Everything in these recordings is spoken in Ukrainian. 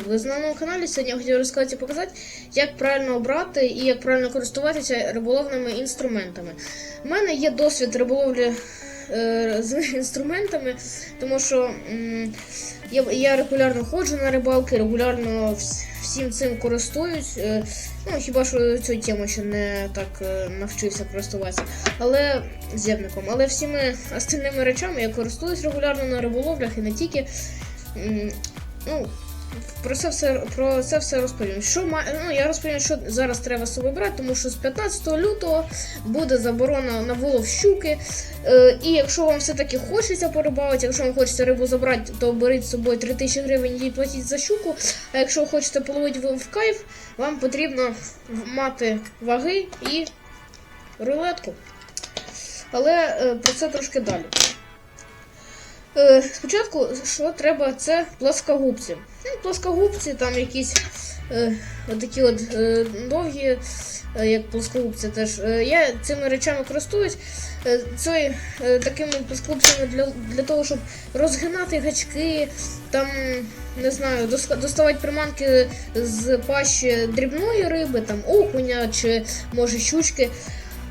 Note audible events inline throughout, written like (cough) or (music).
ви на моєму каналі. Сьогодні я хотів розказати і показати, як правильно обрати і як правильно користуватися риболовними інструментами. У мене є досвід риболовлі е, з (laughs) інструментами, тому що я, я регулярно ходжу на рибалки, регулярно вс- всім цим користуюсь. Е, ну, хіба що цю тему ще не так е, навчився користуватися. Але з'єдником. Але всіми остальними речами я користуюсь регулярно на риболовлях і не тільки. Ну, про це все про це все розповім. Що ну, я розповім, що зараз треба собою брати, тому що з 15 лютого буде заборона на вилов щуки. Е, і якщо вам все-таки хочеться порибалити, якщо вам хочеться рибу забрати, то беріть з собою 3000 гривень і платіть за щуку. А якщо хочете половити в кайф, вам потрібно мати ваги і рулетку. Але е, про це трошки далі. Е, спочатку, що треба, це плоскогубці. Ну, плоскогубці, там якісь е, такі от е, довгі, е, як плоскогубці теж. Е, я цими речами користуюсь. Е, це, е, такими плоскогубцями для, для того, щоб розгинати гачки, там, не знаю, дос- доставати приманки з пащі дрібної риби, там окуня чи може щучки.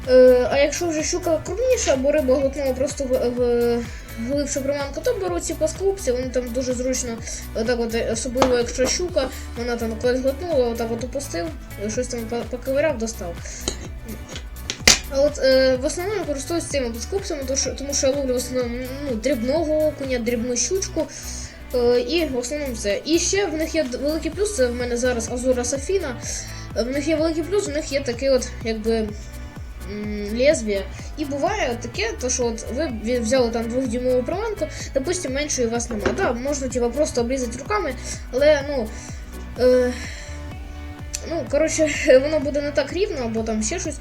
Е, а якщо вже щука крупніша, або риба глотнула просто в, в глибшу приманку, то беруть ці плоскогубці, вони там дуже зручно, отак от, особливо якщо щука, вона там колись глотнула, отак от опустив, щось там поковиряв, достав. А от е, в основному я користуюсь цими плоскогубцями, тому що, я ловлю в основному ну, дрібного окуня, дрібну щучку. Е, і в основному це. І ще в них є великий плюс, це в мене зараз Азура Софіна. Е, В них є великий плюс, в них є такий от, якби лезвие. І буває таке, то що от ви взяли там двохдюймову приманку, допустим, меншої у вас немає. Да, можна типа просто обрізати руками, але ну. Е, Ну, коротше, (laughs) воно буде не так рівно, або там ще щось.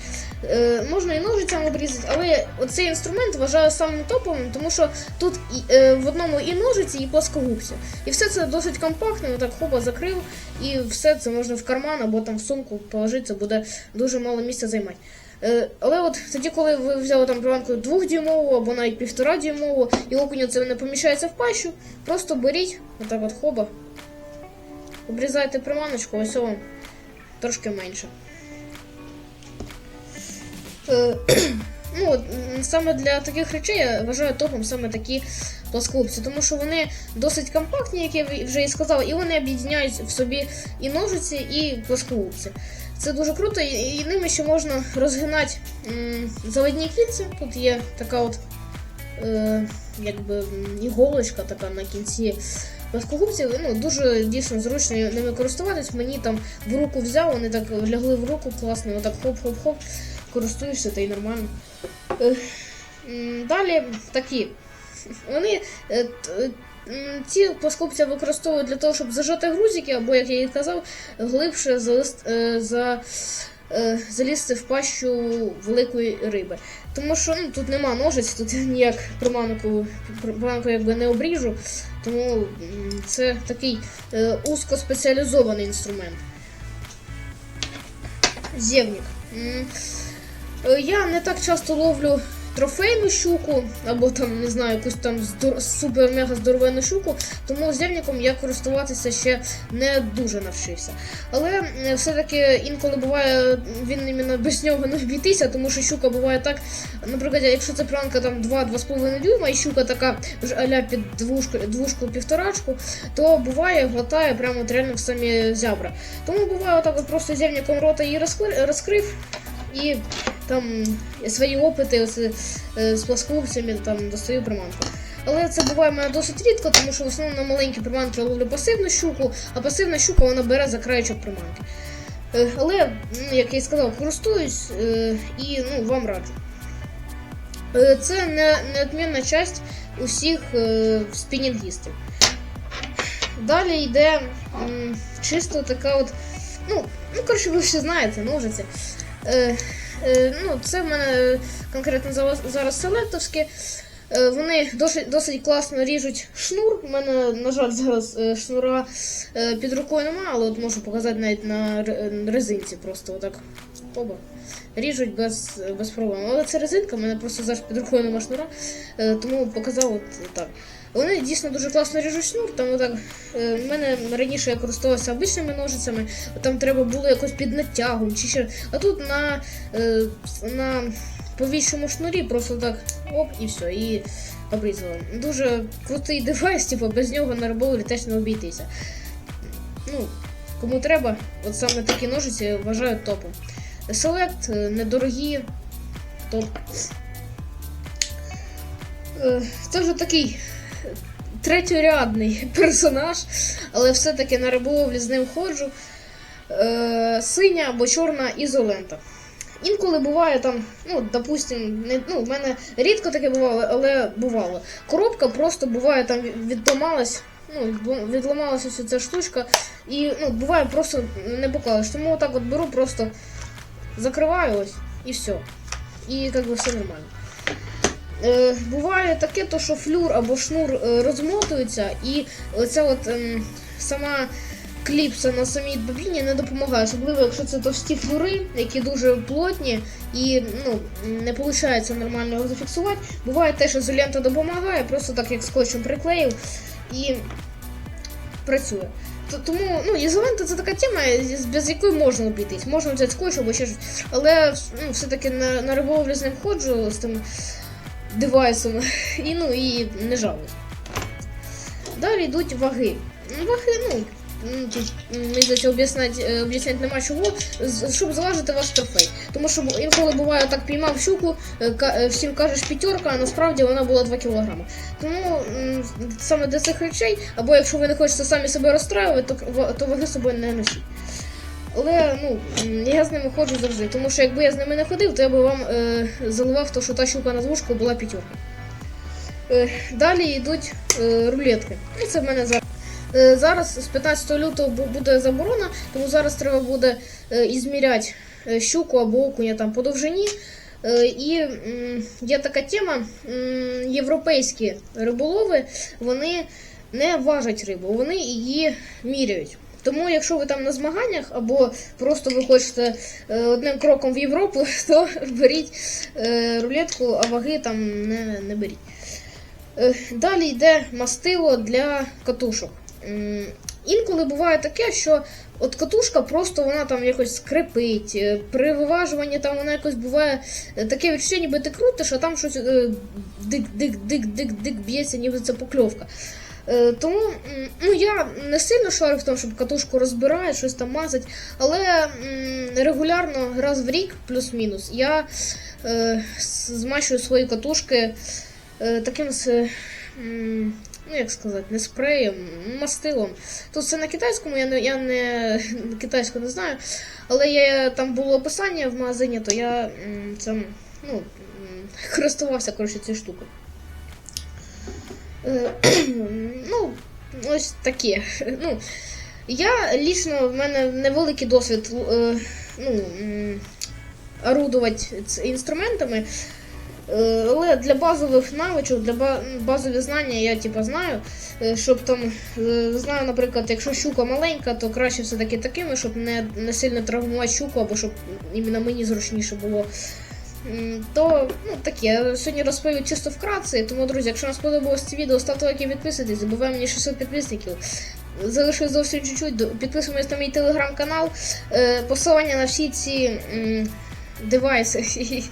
Е, можна і ножицями обрізати, але оцей інструмент вважаю самим топовим, тому що тут і, е, в одному і ножиці, і плоскогубці. І все це досить компактно, отак хоба закрив, і все це можна в карман або там в сумку положити, це буде дуже мало місця займати. Е, але от тоді, коли ви взяли там приманку двохдюймову або навіть півтора дюймову, і окуню це не поміщається в пащу, просто беріть, отак от хоба, обрізайте приманочку, ось вам трошки менше. Е, (clears throat) ну, саме для таких речей я вважаю топом саме такі плоскогубці, тому що вони досить компактні, як я вже і сказала, і вони об'єднають в собі і ножиці, і плоскогубці. Це дуже круто, і, ними ще можна розгинати заводні кільця. Тут є така от е, якби іголочка така на кінці плоскогубців. Ну, дуже дійсно зручно ними користуватись. Мені там в руку взяв, вони так лягли в руку класно, отак хоп-хоп-хоп, користуєшся та й нормально. Е, Далі такі. Вони е, ці плоскогубці використовують для того, щоб зажати грузики, або, як я і казав, глибше е, е, залізти в пащу великої риби. Тому що ну, тут нема ножиць, тут ніяк приманку, приманку якби не обріжу, тому це такий е, узкоспеціалізований інструмент. Зєвнік. Я не так часто ловлю трофейну щуку, або там, не знаю, якусь там супер-мега здоровенну щуку, тому зєвніком я користуватися ще не дуже навчився. Але е, все-таки інколи буває, він іменно без нього не обійтися, тому що щука буває так, наприклад, якщо це планка там 2-2,5 дюйма, і щука така вже аля під двушку, двушку півторачку, то буває, глотає прямо от реально в самі зябра. Тому буває отак от просто зєвніком рота її розкри- розкрив і там свої опити е, з плоскогубцями там достаю приманку. Але це буває мене досить рідко, тому що в основному маленькі приманки я ловлю пасивну щуку, а пасивна щука вона бере за краєчок приманки. Е, Але, ну, як я і сказав, користуюсь е, і ну, вам раджу. Е, Це не, неодмінна часть усіх е, спінінгістів. Далі йде чисто така от. Ну, ну коротше, ви всі знаєте, ножиці. Е, ну, це в мене конкретно зараз, селектовські. Е, вони досить, досить класно ріжуть шнур. У мене, на жаль, зараз е, шнура під рукою немає, але от можу показати навіть на резинці. Просто отак Оба. Ріжуть без, без проблем. Але це резинка, в мене просто зараз під рукою нема шнура, е, тому показав от так. Вони дійсно дуже класно ріжуть шнур. Там отак, е, в мене раніше я користувався обичними ножицями, там треба було якось під натягом чи ще. А тут на, е, на повішому шнурі просто так оп і все. І обрізала. Дуже крутий девайс, типу, без нього на риболовлі теж не обійтися. Ну, кому треба, от саме такі ножиці вважаю топом. Селект недорогі, топ. Е, Це вже такий третьорядний (laughs) персонаж, але все-таки на риболовлі з ним ходжу. Е, Синя або чорна ізолента. Інколи буває там, ну, допустим, не, ну, в мене рідко таке бувало, але бувало. Коробка просто буває там відламалась, ну, відламалася ця штучка, і ну, буває просто не покладеш. Тому отак от беру, просто закриваю ось і все. І як би все нормально. Е, буває таке, то, що флюр або шнур е, розмотується, і оця от ем, сама кліпса на самій бобіні не допомагає, особливо якщо це товсті флюри, які дуже плотні і ну, не виходить нормально його зафіксувати. Буває те, що ізолента допомагає, просто так як скотчем приклеїв і працює. Тому ну, ізолента це така тема, без якої можна обійтись. Можна взяти скотч або ще щось. Але ну, все-таки на, на риболовлю з ним ходжу з тим девайсом (laughs) і, ну, і не жалуюсь. Далі йдуть ваги. Ваги, ну, тут, мені здається, об'яснять, е, нема чого, щоб зважити ваш трофей. Тому що інколи буває так піймав щуку, е, е, всім кажеш п'ятерка, а насправді вона була 2 кг. Тому саме до цих речей, або якщо ви не хочете самі себе розстраювати, то, то ваги собою не носіть. Але ну, я з ними ходжу завжди, тому що якби я з ними не ходив, то я би вам е, заливав, то, що та щука на звушку була п'ятерка. Е, далі йдуть е, рулетки. Ну, це в мене зараз. Е, Зараз з 15 лютого буде заборона, тому зараз треба буде е, ізміряти е, щуку або окуня там по довжині. Е, І є така тема: європейські риболови вони не важать рибу, вони її міряють. Тому, якщо ви там на змаганнях або просто ви хочете е, одним кроком в Європу, (laughs) то беріть е, рулетку, а ваги там не, не беріть. Далі йде мастило для катушок. Інколи буває таке, що от катушка просто вона там якось скрипить. е, При виважуванні там вона якось буває е, таке відчуття, ніби ти крутиш, а там щось е, дик-дик-дик-дик-дик б'ється, ніби це покльовка. Е, Тому ну, я не сильно шарю в тому, щоб катушку розбирати, щось там мазати, але регулярно раз в рік, плюс-мінус, я е, змащую свої катушки е, таким ну як сказати, не спреєм, мастилом. Тут це на китайському, я не, я не (laughs) китайську не знаю, але я, там було описання в магазині, то я цим, ну, користувався коротше, цією штукою. Е, (clears throat) ну, ось таке. Ну, я лічно в мене невеликий досвід е, ну, орудувати інструментами. Е, Але для базових навичок, для базові знання я типу, знаю, е, щоб там е, знаю, наприклад, якщо щука маленька, то краще все-таки такими, щоб не, не сильно травмувати щуку, або щоб іменно мені зручніше було. То ну таке, я сьогодні розповів чисто вкратце, тому, друзі, якщо вам сподобалось це відео, ставте лайки, підписуйтесь, забуваємо мені 600 підписників. Залишилось зовсім чуть-чуть, підписуємось на мій телеграм-канал. Посилання на всі ці і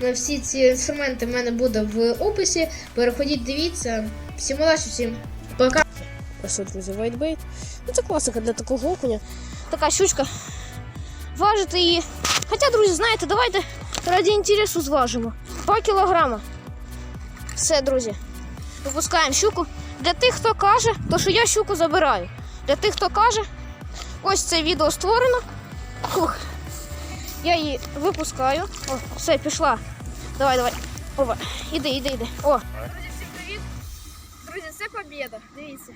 (laughs) на всі ці інструменти в мене буде в описі. Переходіть, дивіться. Всім удачі, всім пока. Ось, друзі, вайтбейт. Ну, це класика для такого окуня. Така щучка. Важити її. Хоча, друзі, знаєте, давайте раді інтересу зважимо. 2 кілограма. Все, друзі. Випускаємо щуку. Для тих, хто каже, то що я щуку забираю. Для тих, хто каже, ось це відео створено. Фух. Я її випускаю. О, все, пішла. Давай, давай. Опа. Іди, іди, іди. О. Друзі, всім привіт! Друзі, це побіда. Дивіться.